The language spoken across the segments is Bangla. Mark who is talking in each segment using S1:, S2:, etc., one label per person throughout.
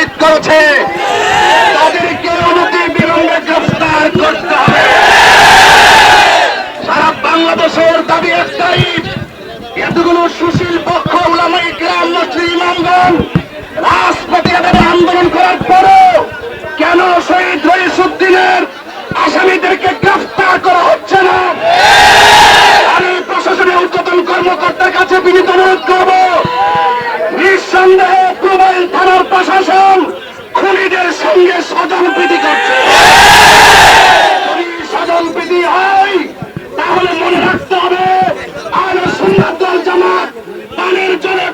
S1: শহীদ করেছে। প্রোবাইল থানার প্রশাসন খুনিদের সঙ্গে স্বজন প্রীতি করছে। স্বজন প্রীতি হয়, তাহলে মনে রাখতে হবে আর সুন্দর জামাত, পানির জলে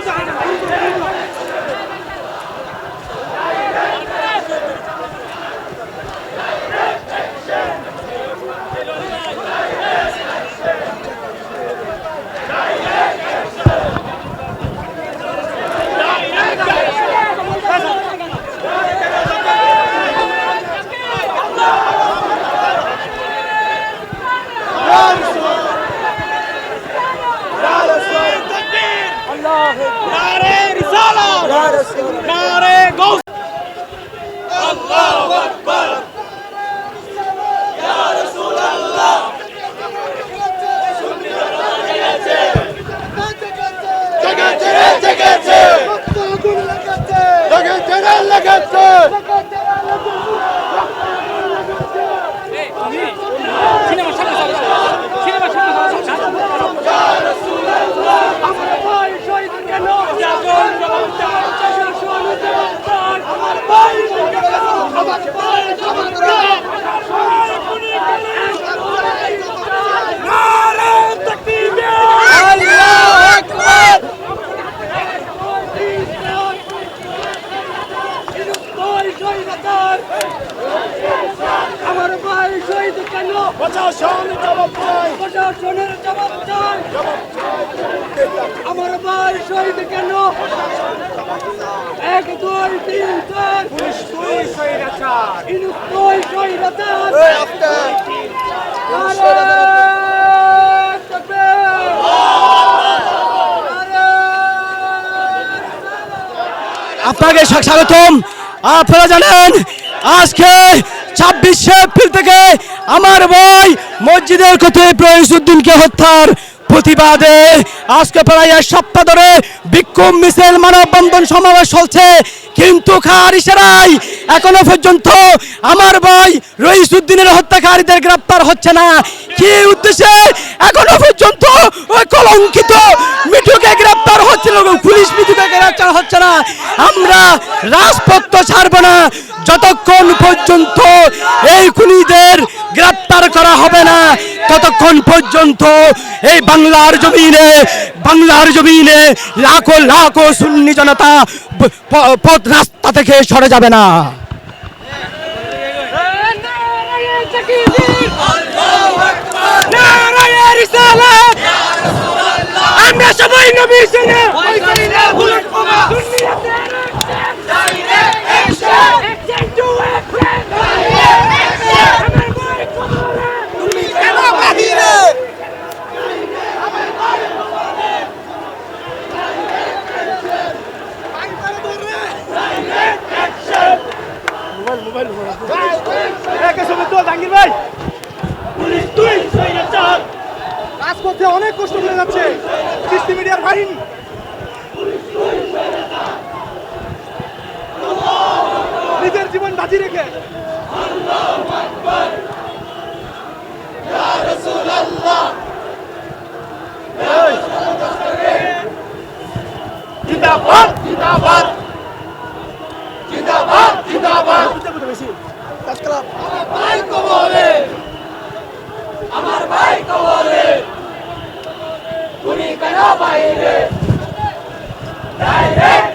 S2: 你想 No.
S3: আপনাকে স্বাগতম। আপনারা জানেন আজকে ছাব্বিশে এপ্রিল থেকে আমার ভাই মসজিদের খতিব রইসুদ্দিনকে হত্যার প্রতিবাদে আজকে প্রায় এক সপ্তাহ ধরে বিক্ষোভ, মিছিল, মানববন্ধন সমাবেশ চলছে। কিন্তু খার এখনও পর্যন্ত আমার ভাই রইসুদ্দিনের হত্যাকারীদের গ্রেপ্তার হচ্ছে না। কি উদ্দেশ্যে এখনও পর্যন্ত ওই কলঙ্কিত মিঠুকে গ্রেপ্তার হচ্ছে না পুলিশ মিঠুকে গ্রেপ্তার হচ্ছে না। আমরা রাজপথ ছাড়বো না। যতক্ষণ পর্যন্ত এই খুনিদের গ্রেপ্তার করা হবে না।
S4: ততক্ষণ পর্যন্ত এই বাংলার জমিনে বাংলার জমিনে লাখো লাখো সুন্নি জনতা পথ রাস্তা থেকে সরে যাবে না।
S3: রাজপথে অনেক কষ্ট করে যাচ্ছে। কৃষ্টি মিডিয়ার বাহিনী। নিজের জীবন বাজি রেখে। জিন্দাবাদ আমার ভাই কবরে। তুমি কেন বাইরে ডাইরেক্ট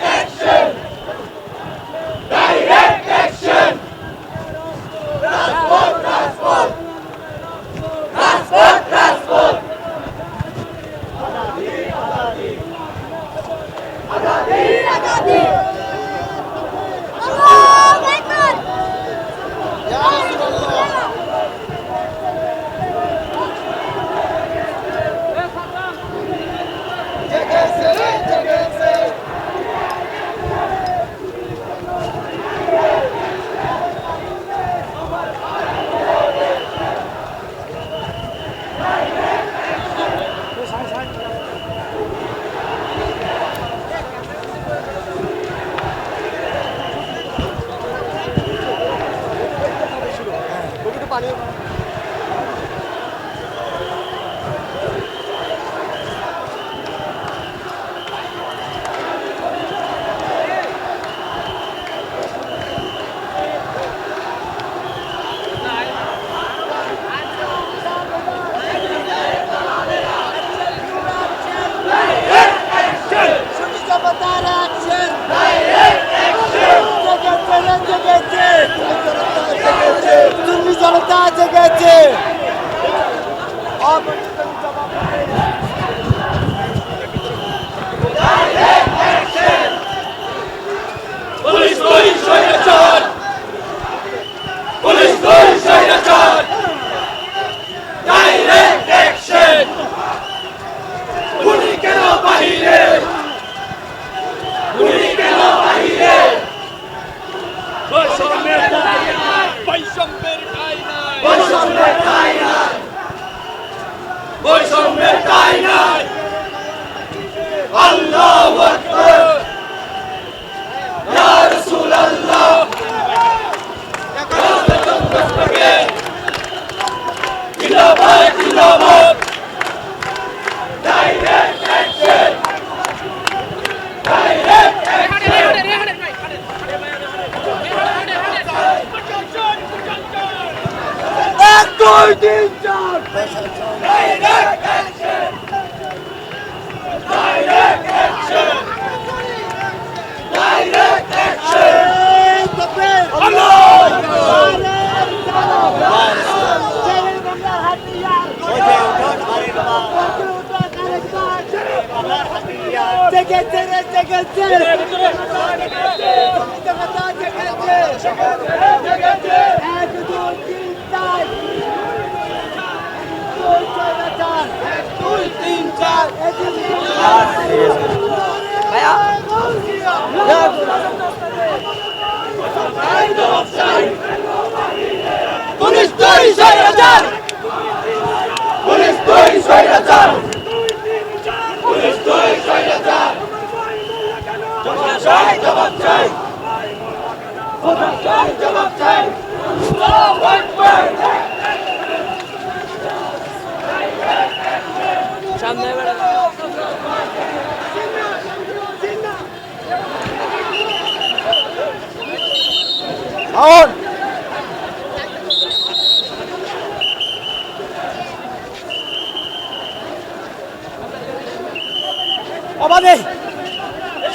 S3: অবাধে।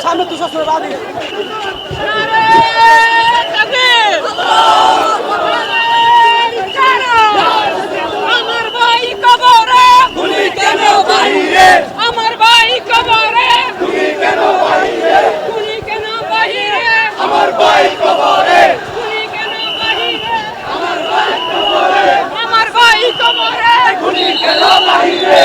S3: সামনে তুষার ছিল বাদে
S2: আমার ভাই কবরে গুলি কেন বাইরে আমার ভাই কবরে। গুলি কেন বাইরে গুলি কেন বাইরে আমার ভাই কবরে গুলি কেন বাইরে আমার ভাই কবরে আমার ভাই কবরে গুলি কেন বাইরে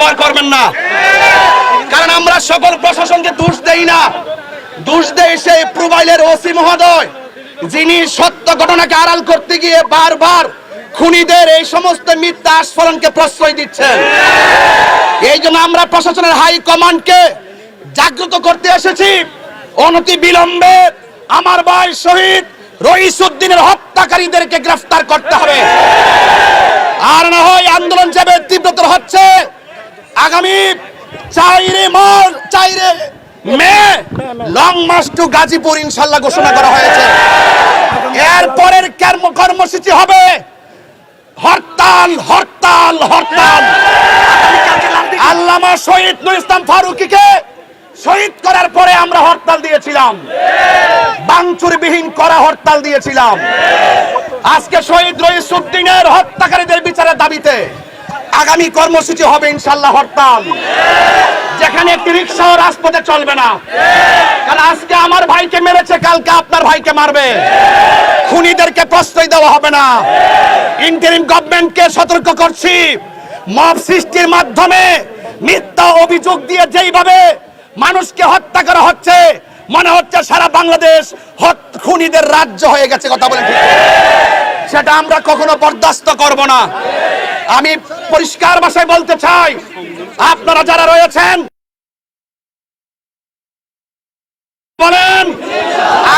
S1: ব্যবহার করবেন না। কারণ আমরা সকল প্রশাসনকে দোষ দেই না। দোষ দেয় সেই প্রোবাইলের ওসি মহোদয়, যিনি সত্য ঘটনাকে আড়াল করতে গিয়ে বারবার খুনিদের এই সমস্ত মিথ্যা আস্ফলনকে প্রশ্রয় দিচ্ছেন। এই জন্য আমরা প্রশাসনের হাই কমান্ডকে জাগ্রত করতে এসেছি। অনতি বিলম্বে আমার ভাই শহীদ রইস উদ্দিনের হত্যাকারীদেরকে গ্রেফতার করতে হবে। আর না হয় আন্দোলন যাবে, তীব্রতর হচ্ছে। আগামী চাইরে মাস চাইরে মে লং মার্চ টু গাজীপুর ইনশাল্লাহ ঘোষণা করা হয়েছে। এর পরের কর্ম- কর্মসূচি হবে হরতাল হরতাল হরতাল। আল্লামা শহীদ নুর ইসলাম ফারুকিকে শহীদ করার পরে আমরা হরতাল দিয়েছিলাম। বাংচুরবিহীন করা হরতাল দিয়েছিলাম। আজকে শহীদ রইসুদ্দিনের হত্যাকারীদের বিচারের দাবিতে আগামী কর্মসূচি হবে ইনশাল্লাহ হরতাল। যেখানে একটি রিক্সাও রাজপথে চলবে না। কারণ আজকে আমার ভাইকে মেরেছে, কালকে আপনার ভাইকে মারবে। খুনিদেরকে প্রশ্রয় দেওয়া হবে না। ইন্টারিম গভর্নমেন্টকে সতর্ক করছি। মব সৃষ্টির মাধ্যমে মিথ্যা অভিযোগ দিয়ে যেইভাবে মানুষকে হত্যা করা হচ্ছে, মনে হচ্ছে সারা বাংলাদেশ খুনিদের রাজ্য হয়ে গেছে, কথা বলে সেটা আমরা কখনো বরদাস্ত করব না। আমি পরিষ্কার ভাষায় বলতে চাই, আপনারা যারা রয়েছেন, বলেন,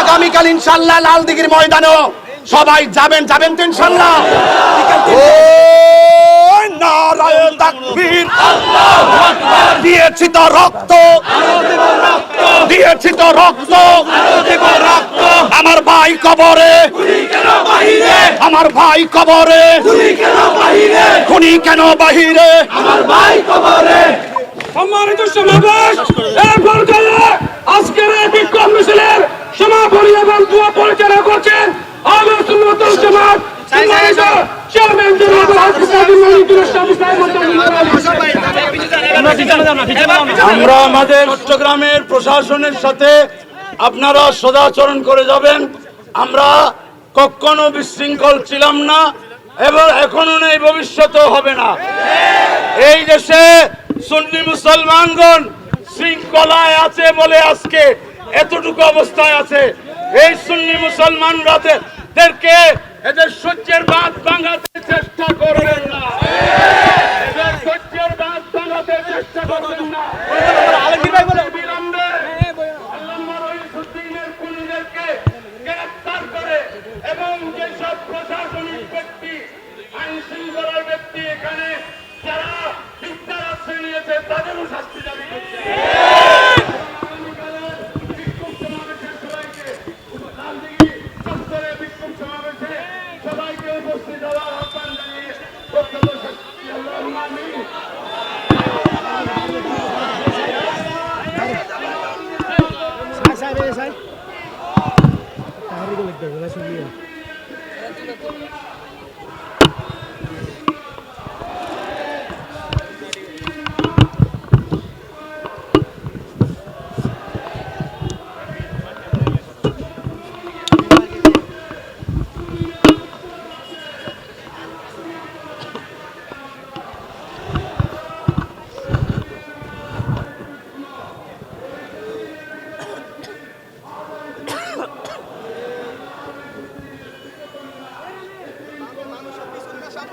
S1: আগামীকাল ইনশাল্লাহ লালদিঘির ময়দানেও সবাই যাবেন যাবেন তো ইনশাল্লাহ। নারায়ণ তাকবীর, দিয়েছি তো রক্ত, দিয়েছি তো রক্ত, আমার ভাই কবরে আমার ভাই কবরে। খুনি কেন বাহিরে?
S5: সম্মানিত সমাবেশ এরপর গেলে আজকের এই বিক্ষোভ মিছিলের সমাপনী এবং দোয়া পরিচালনা করছেন সুন্নতুল জামাত। চেয়ারম্যান জনাব হাফিজ মনিদুর
S6: আমরা আমাদের চট্টগ্রামের প্রশাসনের সাথে আপনারা সদাচরণ করে যাবেন। আমরা কখনো বিশৃঙ্খল ছিলাম না এবং এখনও নেই ভবিষ্যতেও হবে না। এই দেশে সুন্নি মুসলমানগণ শৃঙ্খলায় আছে বলে আজকে এতটুকু অবস্থায় আছে। এই সুন্নি মুসলমানরা এদেরকে এদের সূর্যের বাদ ভাঙাতে চেষ্টা করবেন না। এদের সূর্যের বাদ ভাঙাতে চেষ্টা করবেন না। বিলম্বে এবং যেসব প্রশাসনিক ব্যক্তি আইন শৃঙ্খলার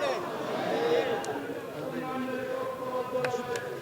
S6: Amen. Amen.